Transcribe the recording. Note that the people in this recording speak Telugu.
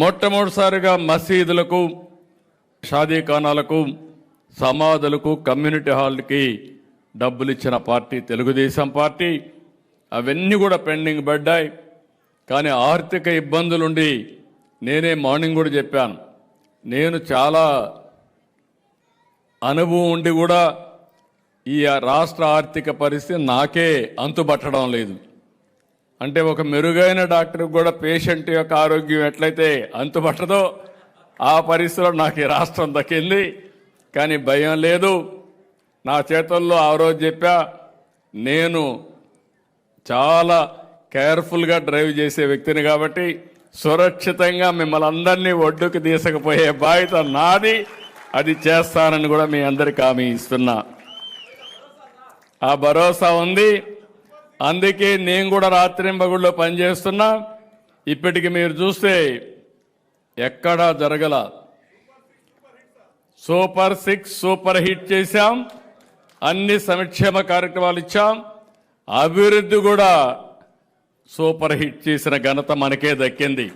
మొట్టమొదటిసారిగా మసీదులకు షాదీఖానాలకు సమాధులకు కమ్యూనిటీ హాల్కి డబ్బులు ఇచ్చిన పార్టీ తెలుగుదేశం పార్టీ. అవన్నీ కూడా పెండింగ్ పడ్డాయి. కానీ ఆర్థిక ఇబ్బందులుండి నేనే మార్నింగ్ కూడా చెప్పాను. నేను చాలా అనుభవం ఉండి కూడా ఈ రాష్ట్ర ఆర్థిక పరిస్థితి నాకే అంతుబట్టడం లేదు. అంటే ఒక మెరుగైన డాక్టర్ కూడా పేషెంట్ యొక్క ఆరోగ్యం ఎట్లయితే అంతుపట్టదో ఆ పరిస్థితిలో నాకు ఈ రాష్ట్రం దక్కింది. కానీ భయం లేదు. నా చేతుల్లో ఆ రోజు చెప్పా నేను చాలా కేర్ఫుల్గా డ్రైవ్ చేసే వ్యక్తిని కాబట్టి సురక్షితంగా మిమ్మల్ని అందరినీ ఒడ్డుకు తీసుకుపోయే బాధ్యత నాది. అది చేస్తానని కూడా మీ అందరికి హామీ ఇస్తున్నా. ఆ భరోసా ఉంది. అందుకే నేను కూడా రాత్రింబగుళ్ళో పనిచేస్తున్నా. ఇప్పటికి మీరు చూస్తే ఎక్కడా జరగల సూపర్ సిక్స్ సూపర్ హిట్ చేశాం. అన్ని సంక్షేమ కార్యక్రమాలు ఇచ్చాం. అభివృద్ధి కూడా సూపర్ హిట్ చేసిన ఘనత మనకే దక్కింది.